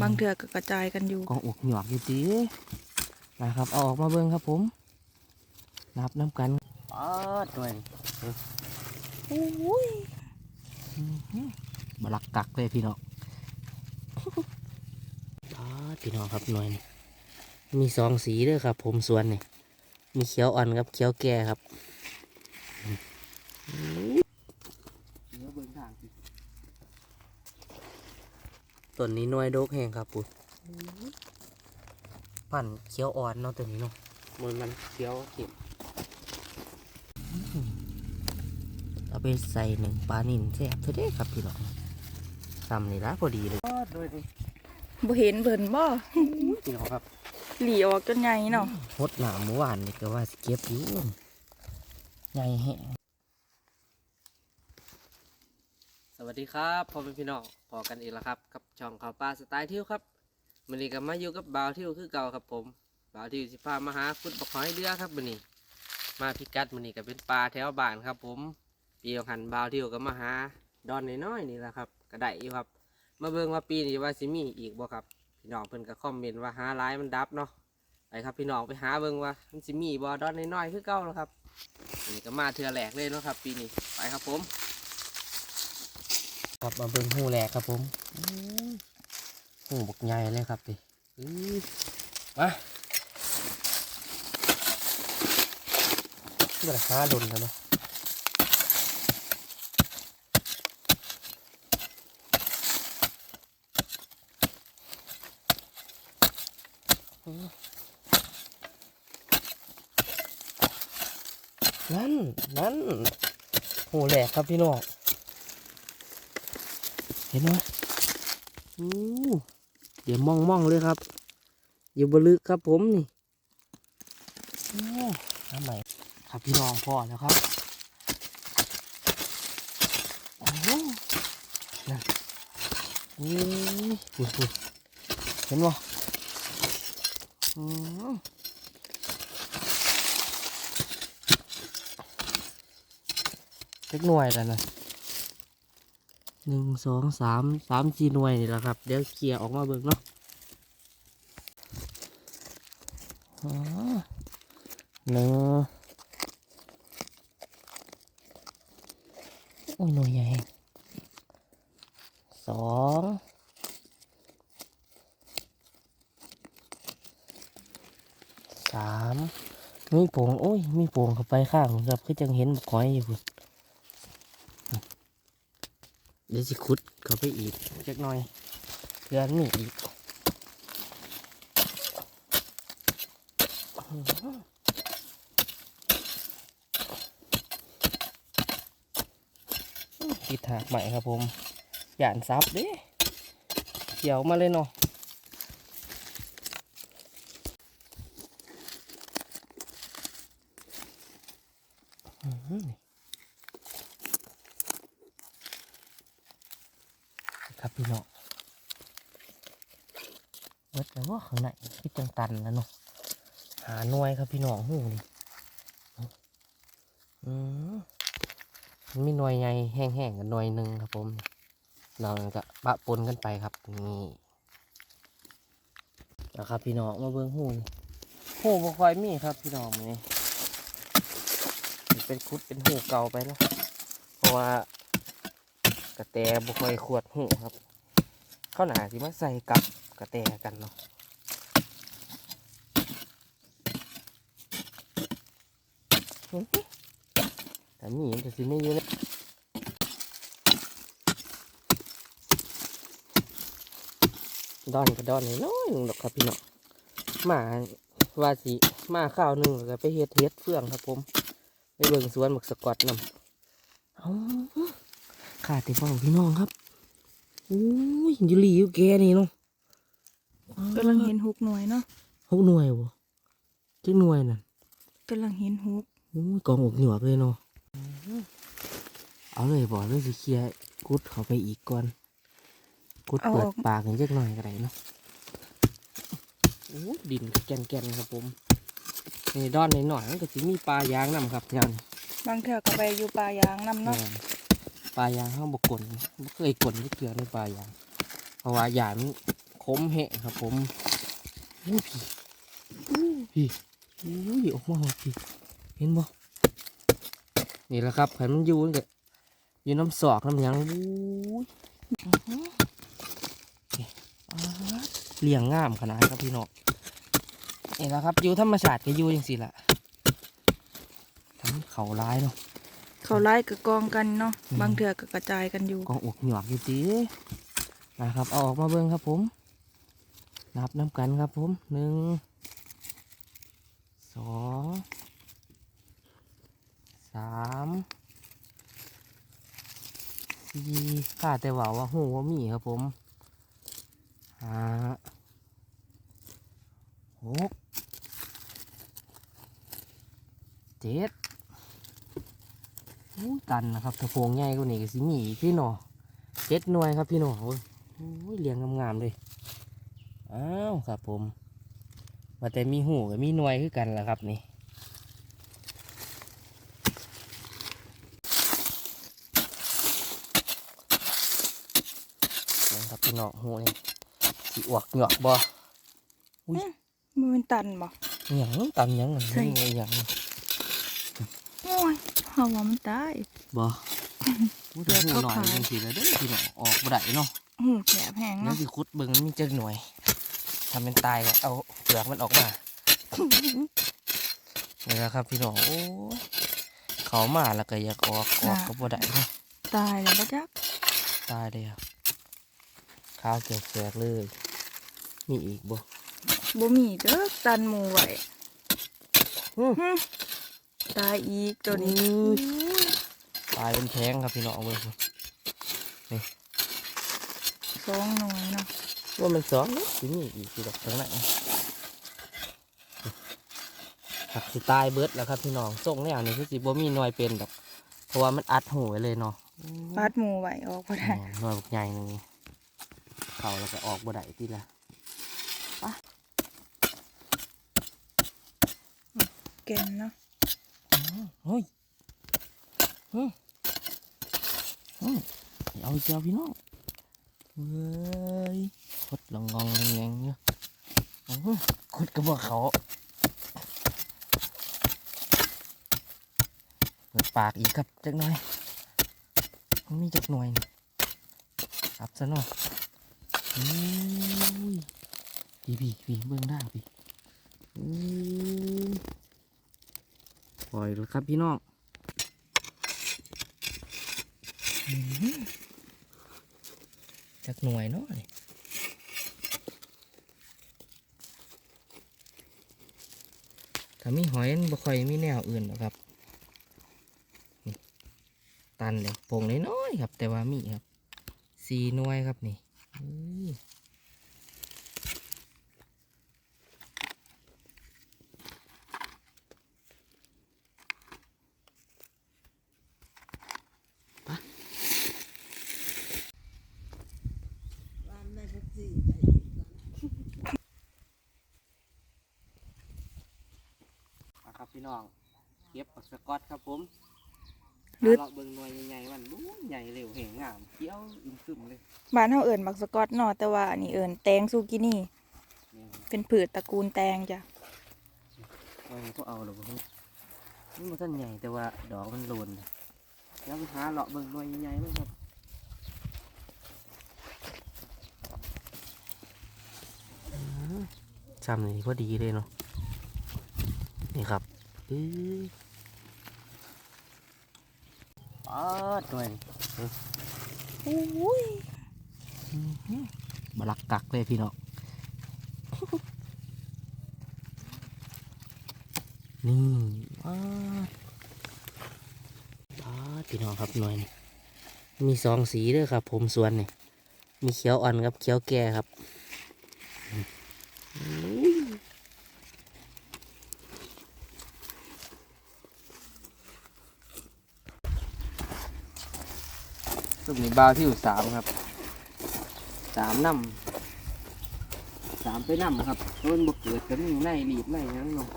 บางเถื่อก็กระจายกันอยู่กองอกหยอกอยู่ดีนะครับเอาออกมาเบิ่งครับผม นับน้ำกันป๊าดด้วยอุ้ยบลักกักเลยพี่น้องป๊าดพี่น้องครับหน่วยนี่มีสองสีเด้วยครับ ผมสวนนี่มีเขียวอ่อนกับเขียวแก่ครับ ต้นนี้หน่วยโดกแห้งครับปุ๊ดปั่นเขียวอ่อนเนาะตัวนี้เนาะมันมันเขียวเข็มเอาไปใส่หนึ่งปลานิ่นแซ่บเท่าเด้ครับพี่น้องทำนี่ละพอดีเลยด้วยดิบ่เห็นเบิ่นบ่พี่น้องครับหลีออกจนใหญ่เนาะหดหนาเมื่อวานนี่ก็ว่าสิเก็บอยู่ใหญ่แห้ง สวัสดีครับพ่อแม่พี่น้องพอกันอีกแล้วครับกับช่องข่าวปลาสไตล์เที่ยวครับมันนี้ก็มาอยู่กับบ่าวเที่ยวคือเก่าครับผมบ่าวเที่ยวสิพามาหาฟุตบักหอยเรือครับมันนี้ มาพิกัดมันนี้ก็เป็นปลาแถวบ้านครับ ผมปีของหันบ่าวเที่ยวก็มาหาดอนน้อยๆนี่แหละครับก็ได้อยู่ครับ มาเบิ่งว่าปีนี้ว่าสิมีอีกบ่ครับพี่น้องเพิ่นก็คอมเมนต์ว่าหาหลายมันดับเนาะไปครับพี่น้องไปหาเบิ่งว่ามันสิมีบ่ดอนน้อยๆคือเก่าแล้วครับอันนี้ก็มาเทือแหลกเลยเนาะครับ ปีนี้ไปครับผม ครับมาเบิ่งหูแหลกครับผมหูบกใหญ่เลยครับดิอื้อมาเดี๋ยวหาดนกันเนาะนั่น นั่นหูแหลกครับพี่น้องเห็นไหมอู้เดี๋ยวมองมองเลยครับ อยู่บลึกครับผมนี่โอ้น้ำใหม่ครับพี่น้องพ่อแล้วครับโอ้โหนั่นนี่ดูดูเห็นบ่อืมเล็กหน่วยแล้วนะ หนึ่งสองสามสามสี่หน่วยนี่แหละครับ เดี๋ยวเคลียร์ออกมาเบิ่งเนาะอ๋อหนึ่งโอ้ยหน่วยใหญ่สองสามมีโป่งโอ้ยมีโป่งเข้าไปข้างครับคือจังเห็นบักหอยอยู่ เดี๋ยวสิขุดเข้าไปอีกจักหน่อยเพื่อนมีอีกติดถากใหม่ครับผมหยานซับเด้เขียวมาเลยเนาะอื้อหือนี่ครับ พี่น้องเบิดแล้วว่าข้างในคิดจังตันแล้วเนาะหาหน่วยครับพี่น้องหูนี่อืมมันมีหน่วยใหญ่แห้งๆกับหน่วยหนึ่งครับผมเราก็ปะปนกันไปครับนี่นะครับพี่น้องมาเบิ้งหูนี่หูบ่ค่อยมีครับพี่น้องมันี่เป็นคุดเป็นหูเก่าไปแล้วเพราะว่ากระแตบ่ค่อยขวดหูครับ ข้าหนาที่มาใส่กับกระแตกันเนาะแต่มีมันจะสิไม่เยอะเลยดอนก็ดอนน้อยหนึ่งดอกครับพี่น้องมาว่าสิมาข้าวหนึ่งแล้วก็ไปเฮ็ดเฮ็ดเฟืองครับผมไปเบิ่งสวนหมึกสกอตนำเอาขาดแต่ฟังพี่น้องครับ อู้ยอยูหลีอยู่แกนี่เนาะกำลังเห็นฮุกหน่วยเนาะหกหน่วยบ่จักหน่วยนั่นกำลังเห็นฮุกอู้ยกองอกหยวกเลยเนาะเอาเลยบ่เลยสิเคลียร์กุดเข้าไปอีกก่อนกุดเปิดปากกันจักหน่อยก็ได้เนาะโอ้ยดินแก่นๆครับผมนี่ดอนหน่อยๆมันก็จะมีปลายางนำครับยานบางเถื่อก็ไปอยู่ป่ายางนำเนาะ ปลายางเขาบกกลนบ่เคยกลนที่เกลือในปลายาง เพราะว่ายางมันขคมเหะครับ ผมอู้พี่อู้พี่อู้ยออกมาพี่เห็นบ่นี่แหละครับให้มันอยู่กันอยู่น้ำสอกน้ำยังอู้ยเลี้ยงง่ามขนาดครับพี่น้องนี่แหละครับอยู่ธรรมชาติก็อยู่จังสิละทำเขาร้ายเนาะ เขาไล่กับกองกันเนาะอืมบางเถื่อก็กระจายกันอยู่กองอกหยอกอยู่ตีนะครับเอาออกมาเบิ่งครับผมนับน้ำกันครับผมหนึ่งสองสามสี่ข้าแต่ว่าว่าหูว่ามีครับผมห้าหกเจ็ดอู้ ตันนะครับถ้าโพงใหญ่กว่านี้ก็สิมีอีกพี่หนอเจ็ดหน่วยครับพี่หนอโอ้ยโอ้ยเรียงงามๆเลยอ้าวครับผมว่าแต่มีหูกับมีหน่วยคือกันล่ะครับนี่นี่ครับพี่น้องหูนี่สิอวกหยอกบ่มันเป็นตันบ่หยังตันหยังใช่นี่ไงหยังโอ้ย เฮาว่ามันตายบ่หูแต่หูหน่อยจังสิแล้วเด้อพี่น้องออกบ่ได้เนาะหูแฉบแห้งนั่นเนาะสิคุดเบิ่งมันมีจักหน่วยทำเป็นตายก็เอาเปลือกมันออกมานี่แหละครับพี่น้องโอ้ยเขามาแล้วก็อยากออกออกก็บ่ได้เนาะตายแล้วบ่จักตายเลยครับข้าวเกี่ยวแสกเลย มีอีกบ่บ่มีเด้อตันหมูไว้อืมหึ ตายอีกตัวนี้อุ้ยตายเป็นแพงครับพี่น้องเว้ยสองหน่วยเนาะว่ามันสองเนอะสิมีอีกที่ดอกทั้งนั้นครับสิตายเบิดแล้วครับพี่น้องส่งแนวนี้คือสิบ่มีหน่วยเป็นดอก เพราะว่ามันอัดหูไว้เลยเนาะปาดหมูไว้ออกบ่ได้แหม่หน่วยบักใหญ่หนึงเขาแล้วก็ออกบ่ได้ทีละเก่งเนาะ เฮ้ยเฮ้ยเฮ้ยเอาอีกแล้วพี่น้องเว้ยคดลงงองแงงๆอยู่อื้อหือคดกระบอกเขาเปิดปากอีกครับจักหน่อยมันมีจักหน่วยนี่ครับซะหน่อยอุ้ยพี่พี่พี่เบื้องหน้าพี่อุ้ย ปล่อยแล้วครับพี่น้องจักหน่วยเนาะถ้ามีหอยมันบ่ค่อยมีแนวอื่นหรอกครับ ตันเลยโป่งน้อยๆครับ แต่ว่ามีครับสี่หน่วยครับนี่อื้อมาครับพี่ น้อง เก็บปักสกอตครับผมลึดเราเบิ่งหน่วยใหญ่ๆมันบู๊ใหญ่เร็วแหงงามเขียวอึมครึมเลยบ้านเฮาเอิ้นบักสกอตเนาะแต่ว่าอันนี้เอิ้นแตงซูกินี่เนี่ยเป็นผืชตระกูลแตงจ้ะโอ้ยพวกเอาหรอพวกนี้นี่มันต้นใหญ่แต่ว่าดอกมันโลนแล้วไปหาเลาะเบิ่งหน่วยใหญ่ๆมั้งครับจำนี่พอดีเลยเนาะนี่ครับ อื้อป๊าดหน่วยนี่อุ้ยบลักกักเลยพี่น้องนี่ป๊าดป๊าดพี่น้องครับหน่อยนี่มีสองสีเด้วยครับ ผมสวนนี่มีเขียวอ่อนกับเขียวแก่ครับ อุ้ยรูปนี้บาวที่อยู่สามครับสามน้ำสามไปน้ำครับต้นบกเกิดกันในรีบในหยังเนาะ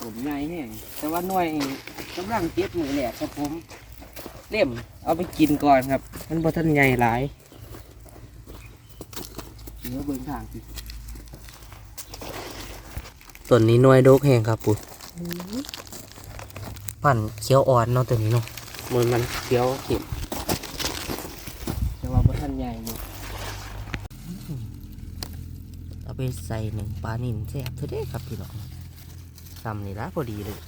ผมใหญ่แห้งแต่ว่าหน่วยกำลังเก็บมือแหลกครับผมเล่มเอาไปกินก่อนครับ มันบ่ทันใหญ่หลายเนื้อเบิ่งทางสิต้นนี้หน่วยโดกแห้งครับปุ๊ ปั่นเขียวอ่อนเนาะตัวนี้เนาะมันมันเขียวเข็มแต่ว่าบ่ทันใหญ่อยู่เอาไปใส่หนึ่งปลานินแซ่บเท่าเด้ครับพี่น้องทำนี่ละพอดีเลย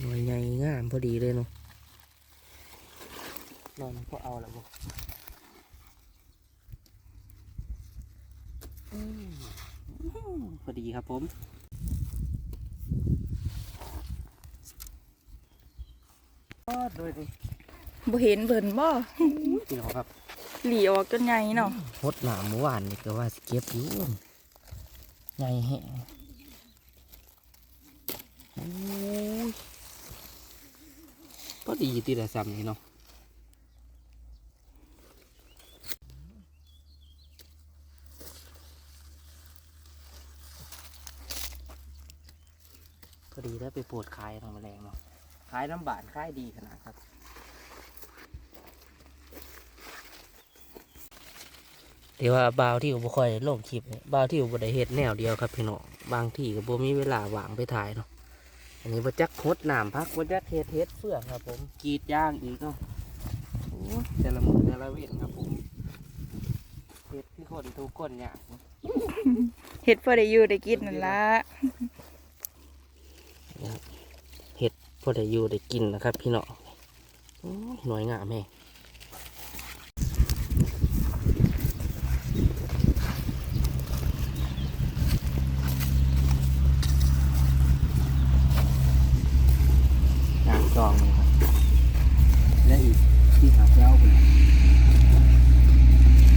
หน่วยใหญ่งามพอดีเลยเนาะนอนพอเอาแล้วบ่อืม พอดีครับผมก็โดยดิบ่เห็นเบิ่นบ่พี่น้องครับ หลีออกจนใหญ่เนาะหดหนามเมื่อวานนี่ก็ว่าสเก็บอยู่ใหญ่แห้งโอ้ยพอดีตีละซ้ำนี่เนาะ พอดีแล้วไปปวดคายทำแมลงเนาะคายน้ำบานคายดีขนาดครับเดี๋ยวว่าบาวที่บ่ค่อยได้ลงคลิปเนี่ยบาวที่บ่ได้เฮ็ดแนวเดียวครับพี่น้องบางที่ก็บ่มีเวลาว่างไปถ่ายเนาะอันนี้บ่จักโคดน้ำพักบ่จักเฮ็ดเฮ็ดเฟื่องครับ ผมกรีดยางอีกเนาะโอ้ยแต่ละมื้อแต่ละเว้นครับผมเฮ็ดที่คนทุกคนเนี่ยากเฮ็ดพอได้อยู่ได้กินนั่นละ เฮ็ด พอได้อยู่ได้กินนะครับ พี่น้องโอ้ยหน่วยงามแม่ยางจองเลยครับและอีกที่หาเจ้าคน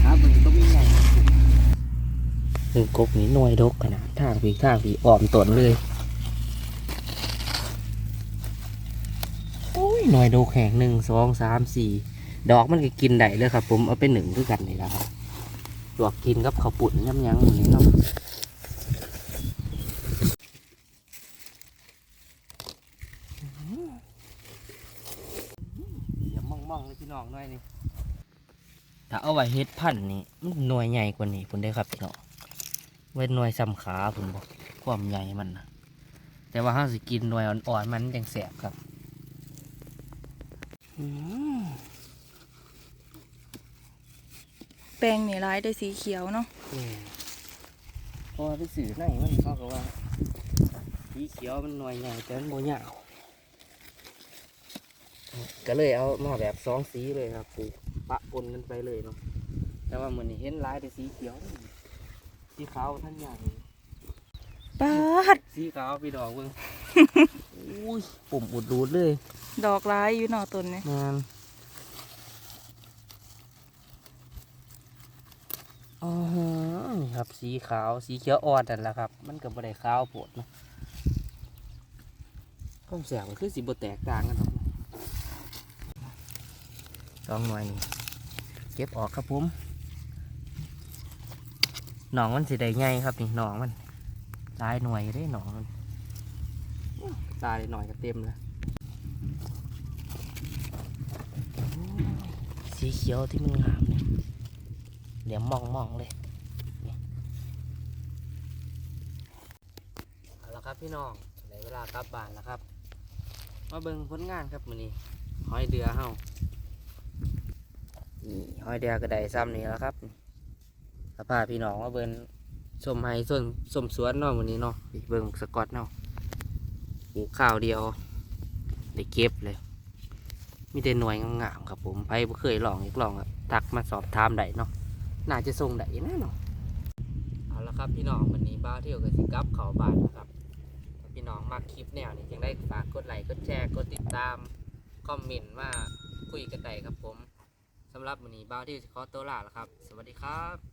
หาเบิ่งก็มีไงหนึ่งกกนี้หน่วยดกขนาดทางผีทางผีอ่อมตนเลย โอ้ย หน่วยดกแห่งหนึ่งสองสามสี่ดอกมันก็กินได้เลยครับ ผมเอาไปหนึ่งด้วยกันนี่แหละครับลวกกินกับข้าวปุ่นย้ำยังอย่างนี้เนาะอย่ามองๆเลยพี่น้องหน่อยนี่ถ้าเอาไว้เฮ็ดพันธุ์นี่มันหน่วยใหญ่กว่านี้พุ่นได้อครับพี่น้องไว้หน่วยซ้ำขาพุ่นบอกความใหญ่มันนะแต่ว่าถ้าสิกินหน่วยอ่อนๆมันยังแสบครับอืม แปลงนี่หลายได้สีเขียวเนาะเพราะว่าไปสื่อไหนมันเขาก็ว่าสีเขียวมันหน่วยใหญ่แต่มันโมยาวก็เลยเอามาแบบสองสีเลยครับปลูกปะปนกันไปเลยเนาะแต่ว่ามันนี้เห็นหลายแต่สีเขียว สีขาวท่านใหญ่ปาดสีขาวพี่ดอกเบิ่งอุ้ยปุ่มอุดรูดเลย ดอกหลายอยู่เนาะต้นเนี้งานอ๋อนี่ครับสีขาวสีเขียวอ่อนนั่นแหละครับ มันก็บ่ได้ขาวโพดนะข้อมแสงมันคือสีบแตกต่างกันหรอกสองหน่วยนี่เก็บออกครับผมหนองมันสีได้ไงครับนี่หนองมันตายหน่วยได้หนองมันตายหน่อยก็เต็มแล้ว สีเขียวที่มันงามเนี่ยเดี๋ยวมองมองๆเลยเอาละครับพี่น้องในเวลากลับบ้านแล้วครับ มาเบิ่งผลงานครับมื้อนี้หอยเดือเฮานี่หอยเดือก็ได้ซ้ำนี่แล้วครับสภาพพี่น้องมาเบิ่งสมไห้ส่วนสมสวนเนาะมื้อนี้เนาะเบิ่งสกอตเนาะปลูกข้าวเดียว ได้เก็บเลยมีแต่หน่วยงามๆครับผมไพ่บ่เคยลองอยากลองอะทักมาสอบถามได้เนาะน่าจะส่งได้แน่นาะเอาละครับพี่น้องวันนี้บ้าเที่ยวกับสิกับเขาบานนะครับพี่น้องมักคลิปแนวนี้ยังได้ฝากกดไลค์กดแชร์กดติดตามคอมเมนต์มาคุยกันได้ครับผมสำหรับวันนี้บ้าเที่ยวขอตัวลาแล้วครับ สวัสดีครับ